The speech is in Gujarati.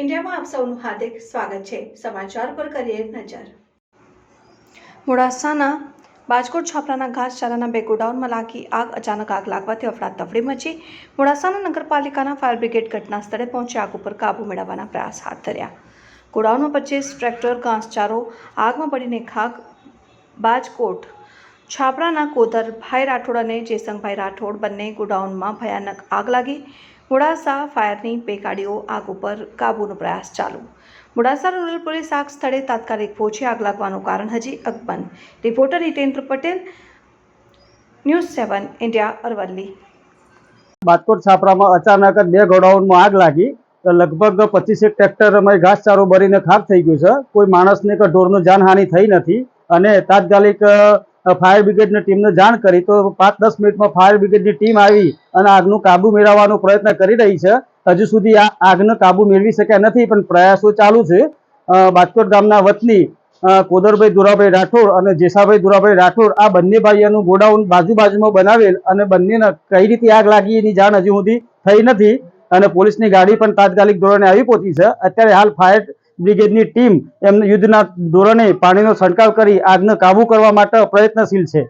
ઇન્ડિયામાં આપ સૌનું હાર્દિક સ્વાગત છે. સમાચાર પર કરીએ નજર. મોડાસાના બાજકોટ છાપરાના ઘાસચારાના બે ગોડાઉનમાં લાગી આગ. અચાનક આગ લાગવાથી અફડાતફડી મચી મોડાસાના નગરપાલિકાના ફાયર બ્રિગેડ ઘટના સ્થળે પહોંચી આગ ઉપર કાબૂ મેળવવાના પ્રયાસ હાથ ધર્યા. ગોડાઉનમાં પચીસ ટ્રેક્ટર, ઘાસચારો, આગમાં પડીને ખાક, બાજકોટ, છાપરાના કોધરભાઈ રાઠોડ અને જેસંગભાઈ રાઠોડ બંને ગોડાઉનમાં ભયાનક આગ લાગી. મોડાસા ફાયરની બે ગાડીઓ આગ ઉપર કાબૂનો પ્રયાસ ચાલુ. મોડાસા રૂરલ પોલીસ આગ સ્થળે તાત્કાલિક પહોંચી આગ લાગવાનું કારણ હજી અકબંધ. Reporter Hitendra Patel, news seven, India, Aravalli. Bajkot છાપરામાં અચાનક જ બે ગોડાઉનમાં આગ લાગી. તો લગભગ પચીસેક ટ્રેક્ટરમાં ઘાસચારો ભરીને ખાક થઈ ગયું છે. કોઈ માણસને કે ઢોરનું જાનહાનિ થઈ નથી. અને તાત્કાલિક ફાયર બ્રિગેડની ટીમને જાણ કરી તો પાંચ દસ મિનિટમાં ફાયર બ્રિગેડની ટીમ આવી અને આગનું કાબુ મેળવવાનો પ્રયત્ન કરી રહી છે. હજુ સુધી આ આગનો કાબુ મેળવી શક્યા નથી, પણ પ્રયાસો ચાલુ છે. બાજકોટ ગામના વતની કોદરભાઈ, દુરાભાઈ રાઠોડ અને જેસાભાઈ, દુરાભાઈ રાઠોડ આ બંને ભાઈઓનું ગોડાઉન બાજુ બાજુમાં બનાવેલ અને બંનેને કઈ રીતે આગ લાગી એની જાણ હજુ સુધી થઈ નથી. અને પોલીસની ગાડી પણ તાત્કાલિક ધોરણે આવી પહોંચી છે. અત્યારે હાલ ફાયર બ્રિગેડની ટીમ એમને યુદ્ધના ધોરણે પાણીનો છંટકાવ કરી આગને કાબુ કરવા માટે પ્રયત્નશીલ છે.